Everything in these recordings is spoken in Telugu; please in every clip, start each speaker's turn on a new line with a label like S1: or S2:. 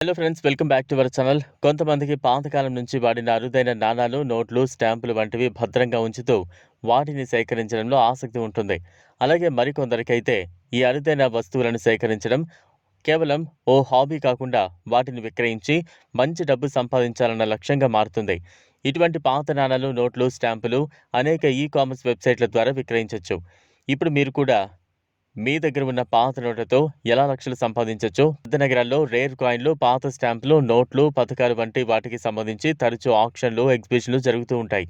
S1: Hello friends welcome back to our channel కొంతమందికి పాతకాలం నుంచి వాడిన అరుదైన నాణాలు నోట్లు స్టాంపులు వంటివి భద్రంగా ఉంచుతూ వాటిని సేకరించడంలో ఆసక్తి ఉంటుంది. అలాగే మరికొందరికైతే ఈ అరుదైన వస్తువులను సేకరించడం కేవలం ఓ హాబీ కాకుండా వాటిని విక్రయించి మంచి డబ్బు సంపాదించాలన్న లక్ష్యంగా మారుతుంది. ఇటువంటి పాత నాణాలు నోట్లు స్టాంపులు అనేక ఈ కామర్స్ వెబ్సైట్ల ద్వారా విక్రయించవచ్చు ఇప్పుడు మీరు కూడా మీ దగ్గర ఉన్న పాత నోట్లతో ఎలా లక్షలు సంపాదించవచ్చు పెద్ద నగరాల్లో రేర్ కాయిన్లు పాత స్టాంపులు నోట్లు పథకాలు వంటి వాటికి సంబంధించి తరచూ ఆక్షన్లు ఎగ్జిబిషన్లు జరుగుతూ ఉంటాయి.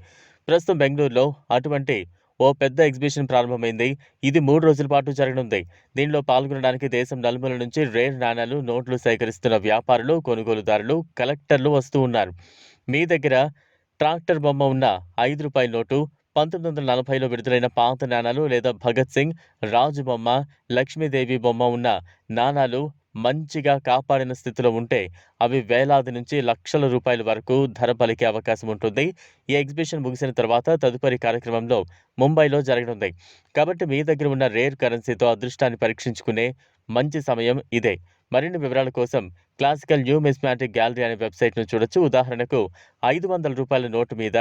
S1: ప్రస్తుతం బెంగళూరులో అటువంటి ఓ పెద్ద ఎగ్జిబిషన్ ప్రారంభమైంది. ఇది మూడు రోజుల పాటు జరగనుంది. దీనిలో పాల్గొనడానికి దేశం నలుమూల నుంచి రేర్ నాణాలు నోట్లు సేకరిస్తున్న వ్యాపారులు కొనుగోలుదారులు కలెక్టర్లు వస్తూ ఉన్నారు. మీ దగ్గర ట్రాక్టర్ బొమ్మ ఉన్న ఐదు రూపాయల నోటు పంతొమ్మిది వందల నలభైలో విడుదలైన పాత నాణాలు లేదా భగత్ సింగ్ రాజు బొమ్మ లక్ష్మీదేవి బొమ్మ ఉన్న నాణాలు మంచిగా కాపాడిన స్థితిలో ఉంటే అవి వేలాది నుంచి లక్షల రూపాయల వరకు ధర పలికే అవకాశం ఉంటుంది. ఈ ఎగ్జిబిషన్ ముగిసిన తర్వాత తదుపరి కార్యక్రమంలో ముంబైలో జరగనుంది. కాబట్టి మీ దగ్గర ఉన్న రేర్ కరెన్సీతో అదృష్టాన్ని పరీక్షించుకునే మంచి సమయం ఇదే. మరిన్ని వివరాల కోసం క్లాసికల్ న్యూ మిస్మాటిక్ గ్యాలరీ అనే వెబ్సైట్ను చూడొచ్చు. ఉదాహరణకు ఐదు వందల రూపాయల నోటు మీద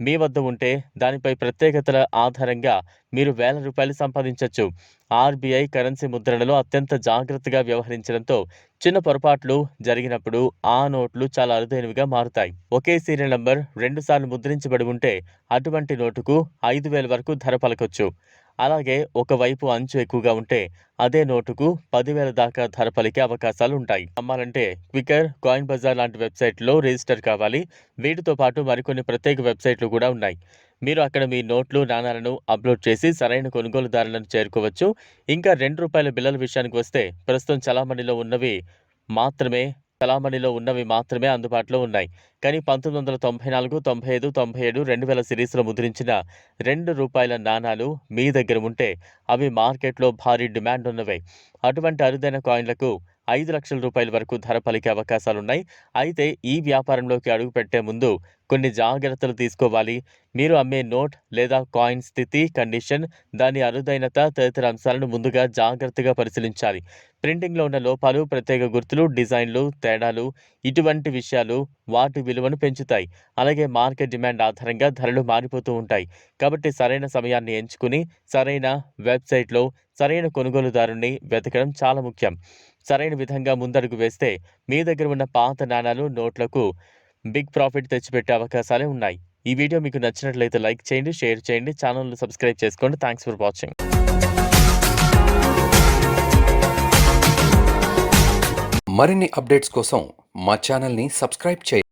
S1: మీ వద్ద ఉంటే దానిపై ప్రత్యేకతల ఆధారంగా మీరు వేల రూపాయలు సంపాదించవచ్చు ఆర్బీఐ కరెన్సీ ముద్రణలో అత్యంత జాగ్రత్తగా వ్యవహరించడంతో చిన్న పొరపాట్లు జరిగినప్పుడు ఆ నోట్లు చాలా అరుదైనవిగా మారుతాయి. ఒకే సీరియల్ నంబర్ రెండుసార్లు ముద్రించబడి ఉంటే అటువంటి నోటుకు ఐదు వేల వరకు ధర పలకొచ్చు. అలాగే ఒకవైపు అంచు ఎక్కువగా ఉంటే అదే నోటుకు పదివేల దాకా ధర పలికే అవకాశాలు ఉంటాయి అమ్మాలంటే క్వికర్ కాయిన్ బజార్ లాంటి వెబ్సైట్లో రిజిస్టర్ కావాలి. వీటితో పాటు మరికొన్ని ప్రత్యేక వెబ్సైట్లు కూడా ఉన్నాయి. మీరు అక్కడ మీ నోట్లు నాణాలను అప్లోడ్ చేసి సరైన కొనుగోలుదారులను చేరుకోవచ్చు. ఇంకా రెండు రూపాయల బిల్లల విషయానికి వస్తే ప్రస్తుతం చలామణిలో ఉన్నవి మాత్రమే చలామణిలో ఉన్నవి మాత్రమే అందుబాటులో ఉన్నాయి. కానీ పంతొమ్మిది వందల తొంభై నాలుగు తొంభై ఐదు తొంభై ఏడు రెండు వేల సిరీస్లో ముద్రించిన రెండు రూపాయల నాణాలు మీ దగ్గర ఉంటే అవి మార్కెట్లో భారీ డిమాండ్ ఉన్నవే. అటువంటి అరుదైన కాయిన్లకు ఐదు లక్షల రూపాయల వరకు ధర పలికే అవకాశాలున్నాయి. అయితే ఈ వ్యాపారంలోకి అడుగుపెట్టే ముందు కొన్ని జాగ్రత్తలు తీసుకోవాలి. మీరు అమ్మే నోట్ లేదా కాయిన్ స్థితి కండిషన్ దాని అరుదైనత తదితర అంశాలను ముందుగా జాగ్రత్తగా పరిశీలించాలి. ప్రింటింగ్లో ఉన్న లోపాలు ప్రత్యేక గుర్తులు డిజైన్లు తేడాలు ఇటువంటి విషయాలు వాటి విలువను పెంచుతాయి. అలాగే మార్కెట్ డిమాండ్ ఆధారంగా ధరలు మారిపోతూ ఉంటాయి. కాబట్టి సరైన సమయాన్ని ఎంచుకుని సరైన వెబ్సైట్లో సరైన కొనుగోలుదారుని వెతకడం చాలా ముఖ్యం. సరైన విధంగా ముందడుగు వేస్తే మీ దగ్గర ఉన్న పాత నాణాలు నోట్లకు బిగ్ ప్రాఫిట్ తెచ్చిపెట్టే అవకాశాలే ఉన్నాయి. ఈ వీడియో మీకు నచ్చినట్లయితే లైక్ చేయండి షేర్ చేయండి ఛానల్ను సబ్స్క్రైబ్ చేసుకోండి. Thanks for watching.
S2: మరిన్ని అప్డేట్స్ కోసం మా ఛానల్ని సబ్స్క్రైబ్ చేయండి.